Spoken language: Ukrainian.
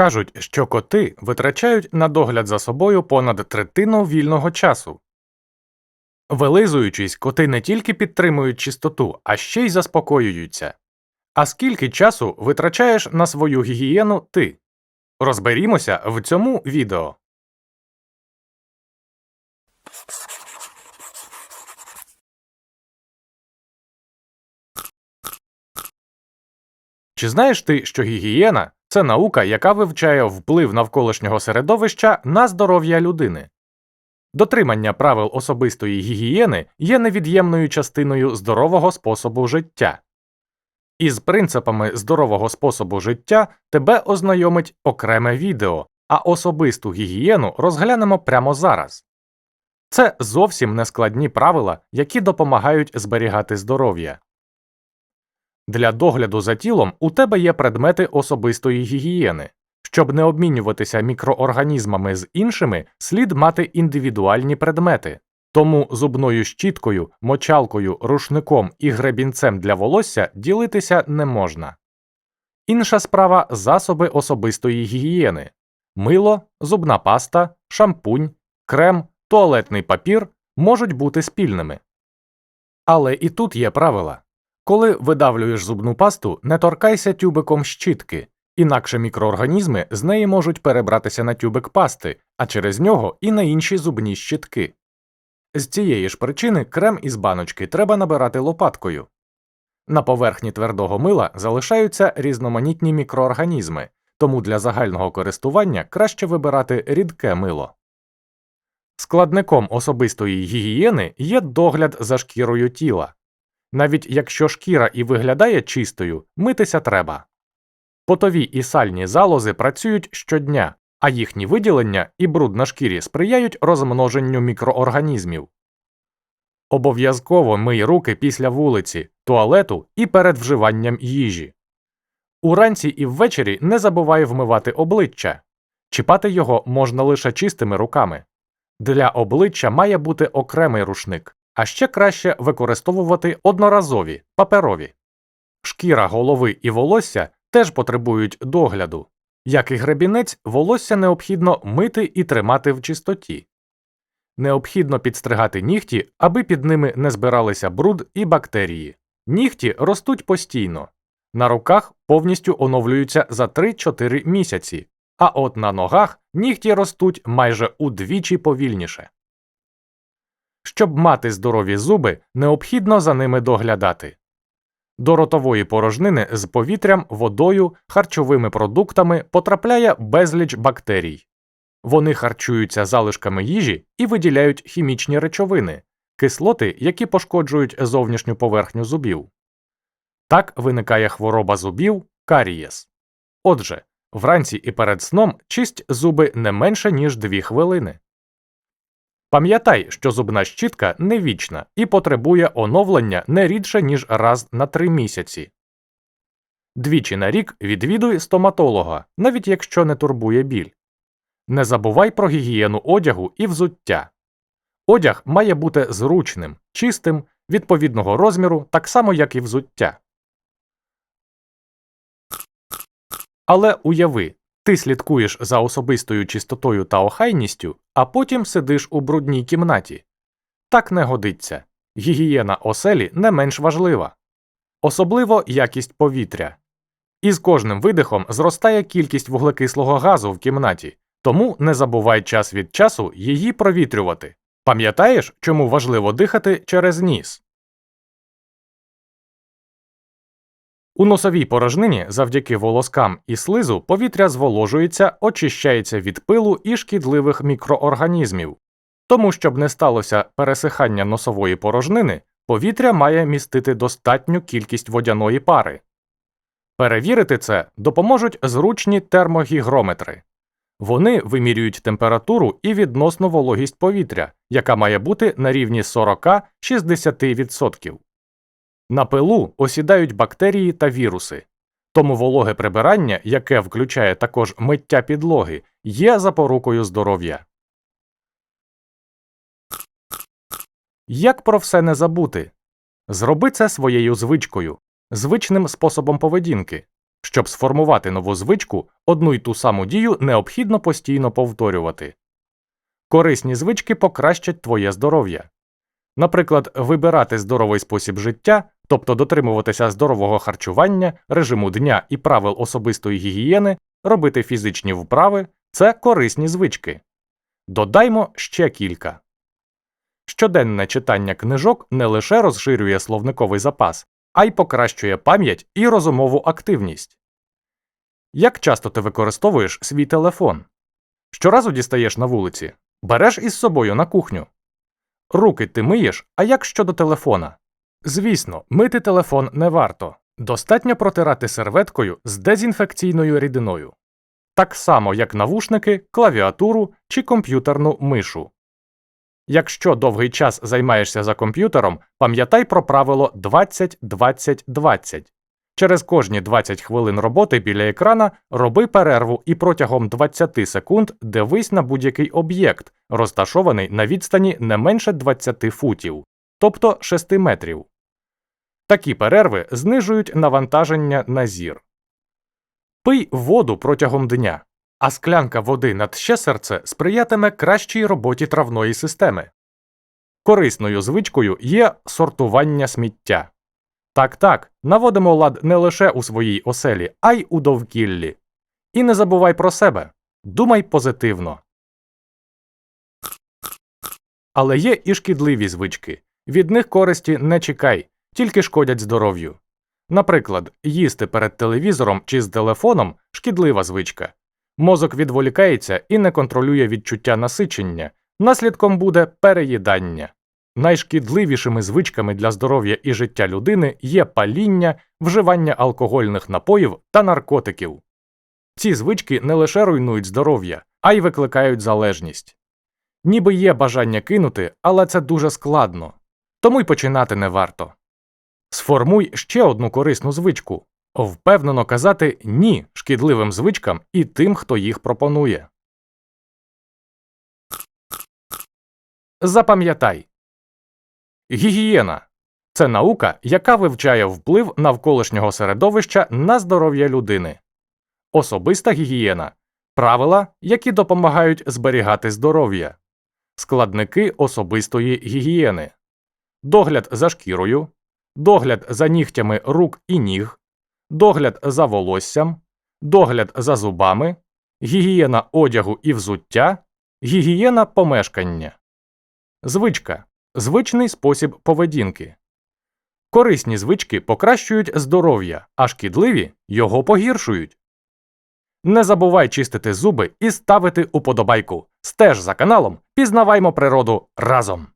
Кажуть, що коти витрачають на догляд за собою понад третину вільного часу. Вилизуючись, коти не тільки підтримують чистоту, а ще й заспокоюються. А скільки часу витрачаєш на свою гігієну ти? Розберімося в цьому відео. Чи знаєш ти, що гігієна це наука, яка вивчає вплив навколишнього середовища на здоров'я людини? Дотримання правил особистої гігієни є невід'ємною частиною здорового способу життя. Із принципами здорового способу життя тебе ознайомить окреме відео, а особисту гігієну розглянемо прямо зараз. Це зовсім не складні правила, які допомагають зберігати здоров'я. Для догляду за тілом у тебе є предмети особистої гігієни. Щоб не обмінюватися мікроорганізмами з іншими, слід мати індивідуальні предмети. Тому зубною щіткою, мочалкою, рушником і гребінцем для волосся ділитися не можна. Інша справа засоби особистої гігієни мило, зубна паста, шампунь, крем, туалетний папір можуть бути спільними. Але і тут є правила. Коли видавлюєш зубну пасту, не торкайся тюбиком щітки, інакше мікроорганізми з неї можуть перебратися на тюбик пасти, а через нього і на інші зубні щітки. З цієї ж причини крем із баночки треба набирати лопаткою. На поверхні твердого мила залишаються різноманітні мікроорганізми, тому для загального користування краще вибирати рідке мило. Складником особистої гігієни є догляд за шкірою тіла. Навіть якщо шкіра і виглядає чистою, митися треба. Потові і сальні залози працюють щодня, а їхні виділення і бруд на шкірі сприяють розмноженню мікроорганізмів. Обов'язково мий руки після вулиці, туалету і перед вживанням їжі. Уранці і ввечері не забувай вмивати обличчя. Чіпати його можна лише чистими руками. Для обличчя має бути окремий рушник, а ще краще використовувати одноразові паперові. Шкіра голови і волосся теж потребують догляду. Як і гребінець, волосся необхідно мити і тримати в чистоті. Необхідно підстригати нігті, аби під ними не збиралися бруд і бактерії. Нігті ростуть постійно. На руках повністю оновлюються за 3-4 місяці, а от на ногах нігті ростуть майже удвічі повільніше. Щоб мати здорові зуби, необхідно за ними доглядати. До ротової порожнини з повітрям, водою, харчовими продуктами потрапляє безліч бактерій. Вони харчуються залишками їжі і виділяють хімічні речовини, кислоти, які пошкоджують зовнішню поверхню зубів. Так виникає хвороба зубів карієс. Отже, вранці і перед сном чисть зуби не менше, ніж 2 хвилини. Пам'ятай, що зубна щітка не вічна і потребує оновлення не рідше, ніж раз на 3 місяці. Двічі на рік відвідуй стоматолога, навіть якщо не турбує біль. Не забувай про гігієну одягу і взуття. Одяг має бути зручним, чистим, відповідного розміру, так само, як і взуття. Але уяви, ти слідкуєш за особистою чистотою та охайністю, а потім сидиш у брудній кімнаті. Так не годиться. Гігієна оселі не менш важлива. Особливо якість повітря. Із кожним видихом зростає кількість вуглекислого газу в кімнаті, тому не забувай час від часу її провітрювати. Пам'ятаєш, чому важливо дихати через ніс? У носовій порожнині завдяки волоскам і слизу повітря зволожується, очищається від пилу і шкідливих мікроорганізмів. Тому, щоб не сталося пересихання носової порожнини, повітря має містити достатню кількість водяної пари. Перевірити це допоможуть зручні термогігрометри. Вони вимірюють температуру і відносну вологість повітря, яка має бути на рівні 40-60%. На пилу осідають бактерії та віруси, тому вологе прибирання, яке включає також миття підлоги, є запорукою здоров'я. Як про все не забути? Зроби це своєю звичкою, звичним способом поведінки. Щоб сформувати нову звичку, одну й ту саму дію необхідно постійно повторювати. Корисні звички покращать твоє здоров'я. Наприклад, вибирати здоровий спосіб життя, тобто дотримуватися здорового харчування, режиму дня і правил особистої гігієни, робити фізичні вправи це корисні звички. Додаймо ще кілька. Щоденне читання книжок не лише розширює словниковий запас, а й покращує пам'ять і розумову активність. Як часто ти використовуєш свій телефон? Щоразу дістаєш на вулиці, береш із собою на кухню. Руки ти миєш, а як щодо телефона? Звісно, мити телефон не варто. Достатньо протирати серветкою з дезінфекційною рідиною. Так само, як навушники, клавіатуру чи комп'ютерну мишу. Якщо довгий час займаєшся за комп'ютером, пам'ятай про правило 20-20-20. Через кожні 20 хвилин роботи біля екрана роби перерву і протягом 20 секунд дивись на будь-який об'єкт, розташований на відстані не менше 20 футів, тобто 6 метрів. Такі перерви знижують навантаження на зір. Пий воду протягом дня, а склянка води над ще серце сприятиме кращій роботі травної системи. Корисною звичкою є сортування сміття. Так так, наводимо лад не лише у своїй оселі, а й у довкіллі. І не забувай про себе. Думай позитивно. Але є і шкідливі звички. Від них користі не чекай, тільки шкодять здоров'ю. Наприклад, їсти перед телевізором чи з телефоном шкідлива звичка. Мозок відволікається і не контролює відчуття насичення, наслідком буде переїдання. Найшкідливішими звичками для здоров'я і життя людини є паління, вживання алкогольних напоїв та наркотиків. Ці звички не лише руйнують здоров'я, а й викликають залежність. Ніби є бажання кинути, але це дуже складно, тому й починати не варто. Сформуй ще одну корисну звичку впевнено казати ні шкідливим звичкам і тим, хто їх пропонує. Запам'ятай Гігієна це наука, яка вивчає вплив навколишнього середовища на здоров'я людини. Особиста гігієна правила, які допомагають зберігати здоров'я, складники особистої гігієни, догляд за шкірою, догляд за нігтями рук і ніг, догляд за волоссям, догляд за зубами, гігієна одягу і взуття, гігієна помешкання, звичка звичний спосіб поведінки. Корисні звички покращують здоров'я, а шкідливі його погіршують. Не забувай чистити зуби і ставити уподобайку. Стеж за каналом, пізнаваймо природу разом.